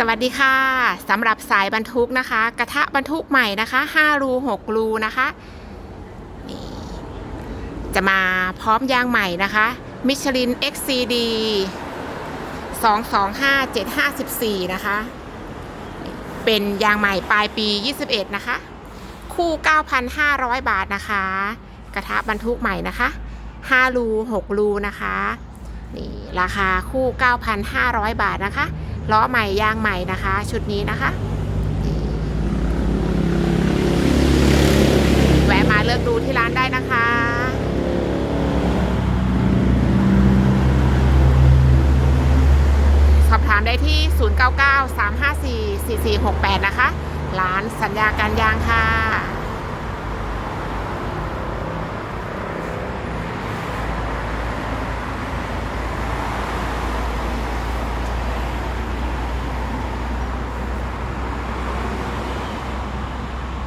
สวัสดีค่ะสำหรับสายบรรทุกนะคะ กระทะบรรทุกใหม่นะคะ5รู6รูนะคะนี่จะมาพร้อมยางใหม่นะคะมิชลิน XCD 225754 นะคะ เป็นยางใหม่ปลายปี 21 นะคะ คู่ 9,500 บาทนะคะ กระทะบรรทุกใหม่นะคะ5รู6รูนะคะนี่ราคาคู่ 9,500 บาทนะคะ ล้อใหม่ยางใหม่นะคะ ชุดนี้นะคะแวะมาเลือกดูที่ร้านได้นะคะสอบถามได้ที่ 099 354 4468 นะคะ ร้านสัญญาการยางค่ะ